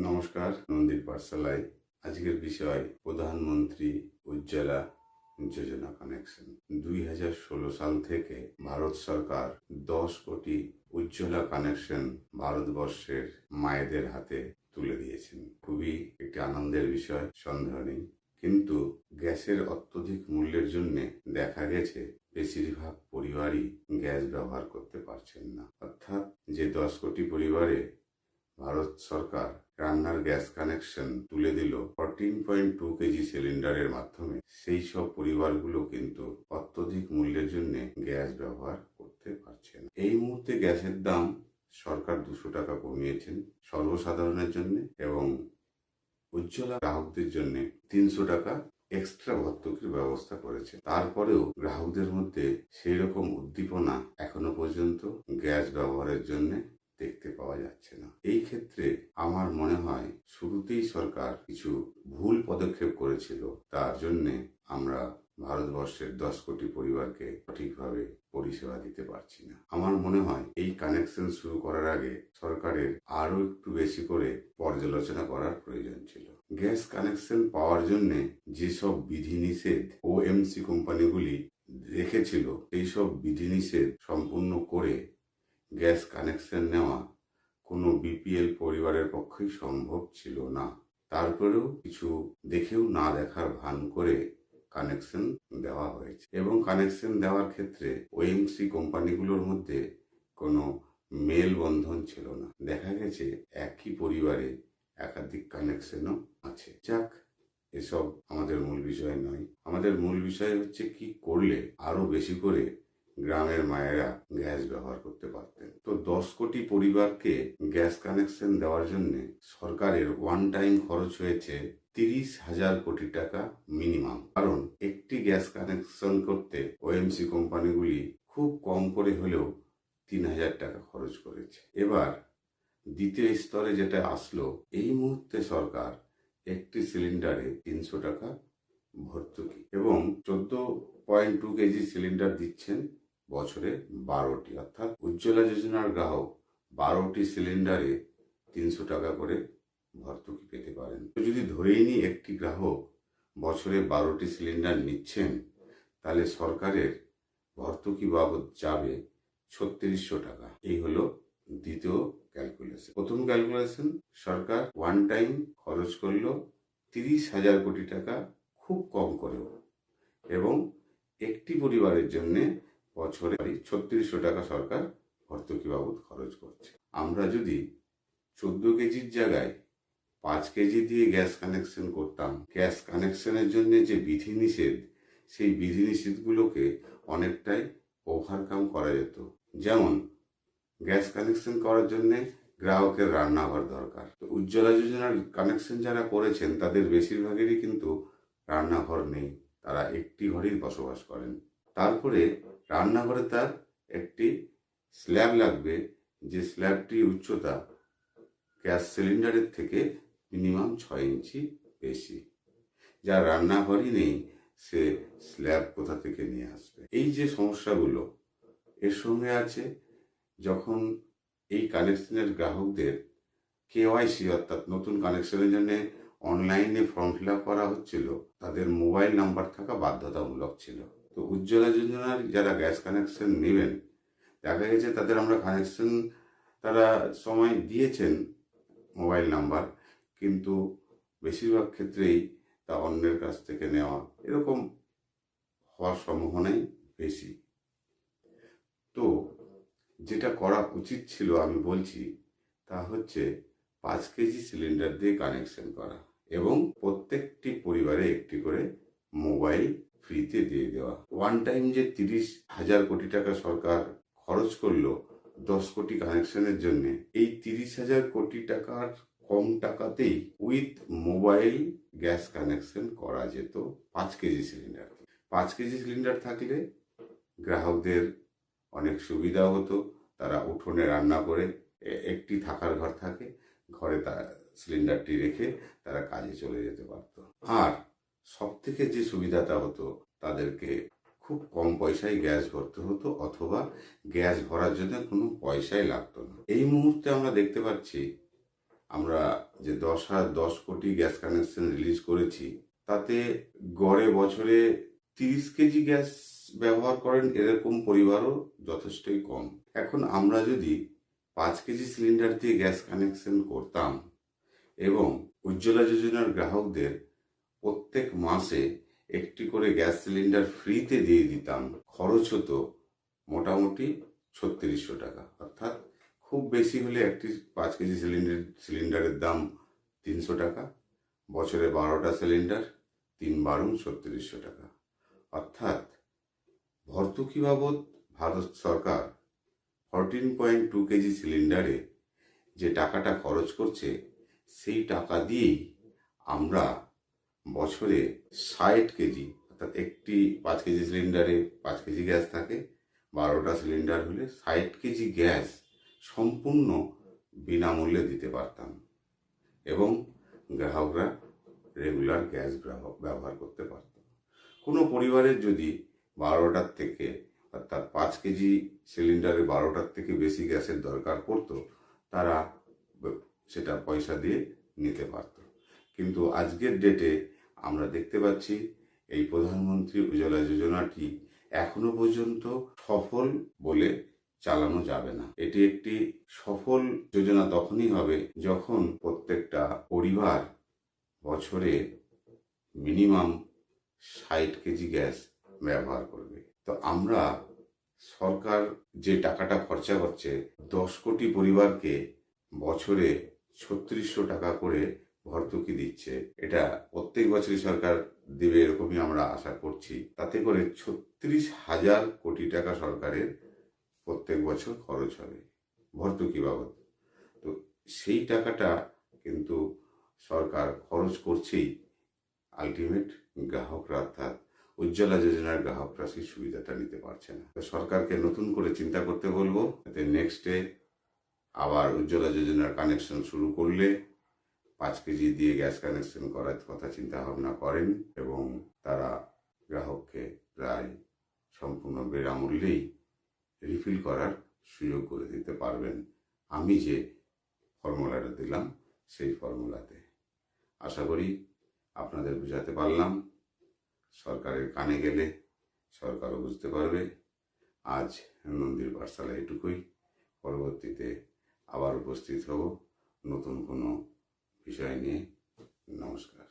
নমস্কার নন্দীর পাঠশালায়। আজকের বিষয়, প্রধানমন্ত্রী উজ্জ্বলা যোজনা কানেকশন। দুই হাজার ষোলো সাল থেকে ভারত সরকার দশ কোটি উজ্জ্বলা কানেকশন ভারতবর্ষের মায়েদের হাতে তুলে দিয়েছেন। খুবই একটি আনন্দের বিষয়, সন্দেহ নেই। কিন্তু গ্যাসের অত্যধিক মূল্যের জন্য দেখা গেছে, বেশিরভাগ পরিবারই গ্যাস ব্যবহার করতে পারছেন না। অর্থাৎ যে দশ কোটি পরিবারে ভারত সরকার রান্নার গ্যাস কানেকশন তুলে দিল ফোরটিন পয়েন্ট টু কেজি সিলিন্ডারের মাধ্যমে। সেই সব পরিবারগুলো কিন্তু অত্যধিক মূল্যের জন্য গ্যাস ব্যবহার করতে পারছে না। এই মুহূর্তে গ্যাসের দাম সরকার দুশো টাকা কমিয়েছেন সর্বসাধারণের জন্য এবং উজ্জ্বলা গ্রাহকদের জন্য তিনশো টাকা এক্সট্রা ভর্তুকির ব্যবস্থা করেছে। তারপরেও গ্রাহকদের মধ্যে সেই রকম উদ্দীপনা এখনও পর্যন্ত গ্যাস ব্যবহারের জন্য দেখতে পাওয়া যাচ্ছে না। এই ক্ষেত্রে আমার মনে হয় শুরুতেই সরকার কিছু ভুল পদক্ষেপ করেছিল। তার জন্য আমরা ভারতবর্ষের দশ কোটি পরিবারকে সঠিকভাবে পরিষেবা দিতে পারছি না। আমার মনে হয় এই কানেকশন শুরু করার আগে সরকারের আরও একটু বেশি করে পর্যালোচনা করার প্রয়োজন ছিল। গ্যাস কানেকশন পাওয়ার জন্য যেসব বিধিনিষেধ ও এমসি কোম্পানিগুলি রেখেছিল এইসব বিধিনিষেধ সম্পূর্ণ করে গ্যাস কানেকশন নেওয়া কোনো বিপিএল পরিবারের পক্ষেই সম্ভব ছিল না। তারপরেও কিছু দেখেও না দেখার ভান করে কানেকশন দেওয়া হয়েছে এবং কানেকশন দেওয়ার ক্ষেত্রে ওএমসি কোম্পানিগুলোর মধ্যে কোনো মেল বন্ধন ছিল না। দেখা গেছে একই পরিবারে একাধিক কানেকশনও আছে। যাক, এসব আমাদের মূল বিষয় নয়। আমাদের মূল বিষয় হচ্ছে কি করলে আরও বেশি করে গ্রামের মায়েরা গ্যাস ব্যবহার করতে পারতেন। তো দশ কোটি পরিবারকে গ্যাস কানেকশন দেওয়ার জন্য সরকারের ওয়ান টাইম খরচ হয়েছে তিরিশ হাজার কোটি টাকা মিনিমাম। কারণ একটি গ্যাস কানেকশন করতে ওএমসি কোম্পানিগুলি খুব কম করে হলেও তিন হাজার টাকা খরচ করেছে। এবার দ্বিতীয় স্তরে যেটা আসলো, এই মুহূর্তে সরকার একটি সিলিন্ডারে তিনশো টাকা ভর্তুকি এবং চোদ্দ পয়েন্ট টু কেজি সিলিন্ডার দিচ্ছেন বছরে বারোটি, অর্থাৎ উজ্জ্বলা যোজনার গ্রাহক বারোটি সিলিন্ডারে তিনশো টাকা করে ভর্তুকি পেতে পারেন। তো যদি ধরেই নিই একটি গ্রাহক বছরে বারোটি সিলিন্ডার নিচ্ছেন, তাহলে সরকারের ভর্তুকি বাবদ যাবে ছত্রিশশো টাকা। এই হলো দ্বিতীয় ক্যালকুলেশন। প্রথম ক্যালকুলেশন, সরকার ওয়ান টাইম খরচ করল তিরিশ হাজার কোটি টাকা খুব কম করেও এবং একটি পরিবারের জন্য বছরে ছত্রিশশো টাকা সরকার ভর্তুকি বাবদ খরচ করছে। আমরা যদি চোদ্দ কেজির জায়গায় পাঁচ কেজি দিয়ে গ্যাস কানেকশন করতাম, গ্যাস কানেকশনের জন্য যে বিধিনিষেধ, সেই বিধিনিষেধগুলোকে অনেকটাই ওভারকাম করা যেত। যেমন, গ্যাস কানেকশন করার জন্য গ্রাহকের রান্নাঘর দরকার। তো উজ্জ্বলা যোজনার কানেকশন যারা করেছেন, তাদের বেশিরভাগেরই কিন্তু রান্নাঘর নেই, তারা একটি ঘরেই বসবাস করেন। তারপরে রান্নাঘরে তার একটি স্ল্যাব লাগবে, যে স্ল্যাবটির উচ্চতা গ্যাস সিলিন্ডারের থেকে মিনিমাম ছয় ইঞ্চি বেশি। যার রান্নাঘরই নেই, সে স্ল্যাব কোথা থেকে নিয়ে আসবে? এই যে সমস্যাগুলো, এর সঙ্গে আছে যখন এই কানেকশনের গ্রাহকদের কেওয়াইসি অর্থাৎ নতুন কানেকশনের জন্য অনলাইনে ফর্ম ফিল করা হচ্ছিল, তাদের মোবাইল নাম্বার থাকা বাধ্যতামূলক ছিল। তো উজ্জ্বলা যোজনার যারা গ্যাস কানেকশন নেবেন, দেখা গেছে তাদের আমরা কানেকশন তারা সময় দিয়েছেন মোবাইল নাম্বার, কিন্তু বেশিরভাগ ক্ষেত্রেই তা অন্যের কাছ থেকে নেওয়া এরকম হওয়ার সম্ভাবনাই বেশি। তো যেটা করা উচিত ছিল আমি বলছি, তা হচ্ছে পাঁচ কেজি সিলিন্ডার দিয়ে কানেকশন করা এবং প্রত্যেকটি পরিবারে একটি করে মোবাইল ফ্রিতে দিয়ে দেওয়া। ওয়ান টাইম যে তিরিশ হাজার কোটি টাকা সরকার খরচ করল দশ কোটি কানেকশনের জন্য, এই তিরিশ হাজার কোটি টাকার কম টাকাতেই উইথ মোবাইল গ্যাস কানেকশন করা যেত পাঁচ কেজি সিলিন্ডার পাঁচ কেজি সিলিন্ডার থাকলে গ্রাহকদের অনেক সুবিধা হতো, তারা উঠোনে রান্না করে একটি থাকার ঘর থাকে, ঘরে তার সিলিন্ডারটি রেখে তারা কাজে চলে যেতে পারত। আর সব থেকে যে সুবিধাটা হতো, তাদেরকে খুব কম পয়সায় গ্যাস ভরতে হতো অথবা গ্যাস ভরার জন্য কোনো পয়সাই লাগতো না। এই মুহূর্তে আমরা দেখতে পাচ্ছি, আমরা যে দশ হাজার দশ কোটি গ্যাস কানেকশন রিলিজ করেছি, তাতে গড়ে বছরে তিরিশ কেজি গ্যাস ব্যবহার করেন এরকম পরিবারও যথেষ্টই কম। এখন আমরা যদি পাঁচ কেজি সিলিন্ডার দিয়ে গ্যাস কানেকশন করতাম এবং উজ্জ্বলা যোজনার গ্রাহকদের প্রত্যেক মাসে একটি করে গ্যাস সিলিন্ডার ফ্রিতে দিয়ে দিতাম। খরচ হতো মোটামুটি ছত্রিশশো টাকা। অর্থাৎ খুব বেশি হলে একটি পাঁচ কেজি সিলিন্ডার, সিলিন্ডারের দাম তিনশো টাকা। বছরে বারোটা সিলিন্ডার, তিন বারুন ছত্রিশশো টাকা। অর্থাৎ ভর্তুকি বাবদ ভারত সরকার ফরটিন পয়েন্ট টু কেজি সিলিন্ডারে যে টাকাটা খরচ করছে, সেই টাকা দিয়েই আমরা বছরে ষাট কেজি, অর্থাৎ একটি পাঁচ কেজি সিলিন্ডারে পাঁচ কেজি গ্যাস থাকে, বারোটা সিলিন্ডার হলে ষাট কেজি গ্যাস সম্পূর্ণ বিনামূল্যে দিতে পারতাম। এবং গ্রাহকরা রেগুলার গ্যাস ব্যব- ব্যবহার করতে পারত কোনো পরিবারের যদি বারোটার থেকে, অর্থাৎ পাঁচ কেজি সিলিন্ডারে বারোটার থেকে বেশি গ্যাসের দরকার পড়তো, তারা সেটা পয়সা দিয়ে নিতে পারত। কিন্তু আজকের ডেটে আমরা দেখতে পাচ্ছি এই প্রধানমন্ত্রী উজ্জ্বলা যোজনাটি এখনও পর্যন্ত সফল বলে চালানো যাবে না। এটি একটি সফল যোজনা তখনই হবে যখন প্রত্যেকটা পরিবার বছরে মিনিমাম ষাট কেজি গ্যাস ব্যবহার করবে। তো আমরা সরকার যে টাকাটা খরচা করছে, দশ কোটি পরিবারকে বছরে ছত্রিশশো টাকা করে ভর্তুকি দিচ্ছে। এটা প্রত্যেক বছরই সরকার দেবে এরকমই আমরা আশা করছি। তাতে করে ছত্রিশ হাজার কোটি টাকা সরকারের প্রত্যেক বছর খরচ হবে ভর্তুকি বাবদ। তো সেই টাকাটা কিন্তু সরকার খরচ করছেই আলটিমেট গ্রাহকরা, অর্থাৎ উজ্জ্বলা যোজনার গ্রাহকরা সেই সুবিধাটা নিতে পারছে না। তো সরকারকে নতুন করে চিন্তা করতে বলব, যাতে নেক্সট আবার উজ্জ্বলা যোজনার কানেকশন শুরু করলে পাঁচ কেজি দিয়ে গ্যাস কানেকশন করার কথা চিন্তা ভাবনা করেন এবং তারা গ্রাহককে প্রায় সম্পূর্ণ বিনামূল্যেই রিফিল করার সুযোগ করে দিতে পারবেন। আমি যে ফর্মুলাটা দিলাম, সেই ফর্মুলাতে আশা করি আপনাদের বুঝাতে পারলাম। সরকারের কানে গেলে সরকারও বুঝতে পারবে। আজ নন্দীর পাঠশালা এটুকুই। পরবর্তীতে আবার উপস্থিত হব নতুন কোনো বিষয় নিয়ে নমস্কার